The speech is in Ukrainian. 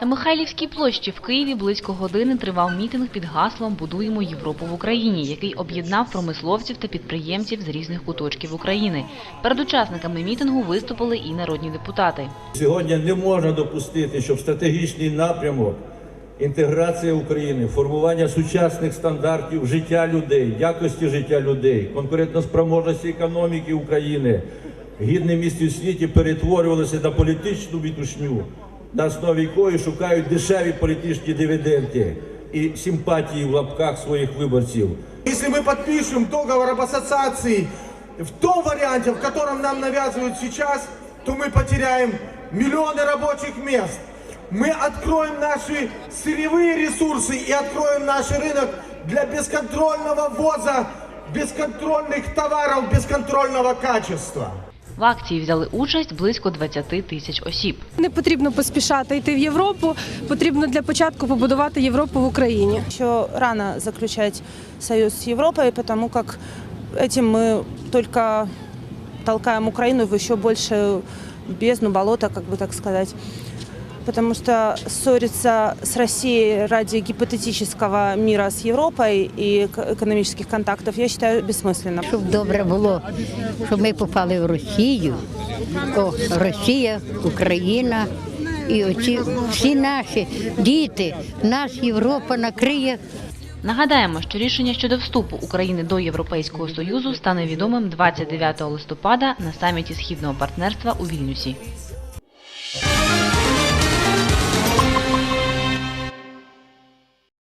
На Михайлівській площі в Києві близько години тривав мітинг під гаслом Будуємо Європу в Україні, який об'єднав промисловців та підприємців з різних куточків України. Перед учасниками мітингу виступили і народні депутати. Сьогодні не можна допустити, щоб стратегічний напрямок інтеграція України, формування сучасних стандартів життя людей, якості життя людей, конкурентоспроможності економіки України, гідне місце у світі перетворювалося на політичну відушню, на основі якої шукають дешеві політичні дивіденди і симпатії в лапках своїх виборців. Если мы подпишем договор об ассоциации в том варианте, в котором нам навязывают сейчас, то мы потеряем миллионы рабочих мест. Мы откроем наши сырьевые ресурсы и откроем наш рынок для бесконтрольного ввоза бесконтрольных товаров бесконтрольного качества. В акції взяли участь близько 20 тисяч осіб. Не потрібно поспішати йти в Європу. Потрібно для початку побудувати Європу в Україні. Еще рано заключать союз с Европой, потому как этим мы только толкаем Украину в еще больше бездну, болото, как бы так сказать. Потому что ссориться с Россией ради гипотетического мира с Европой и эко- экономических контактов, я считаю бессмысленно. Щоб добре було, щоб ми попали в Росію. О, Росія, Україна і оці всі наші діти, нас Європа накриє Нагадаємо, що рішення щодо вступу України до Європейського Союзу стане відомим 29 листопада на саміті Східного партнерства у Вільнюсі.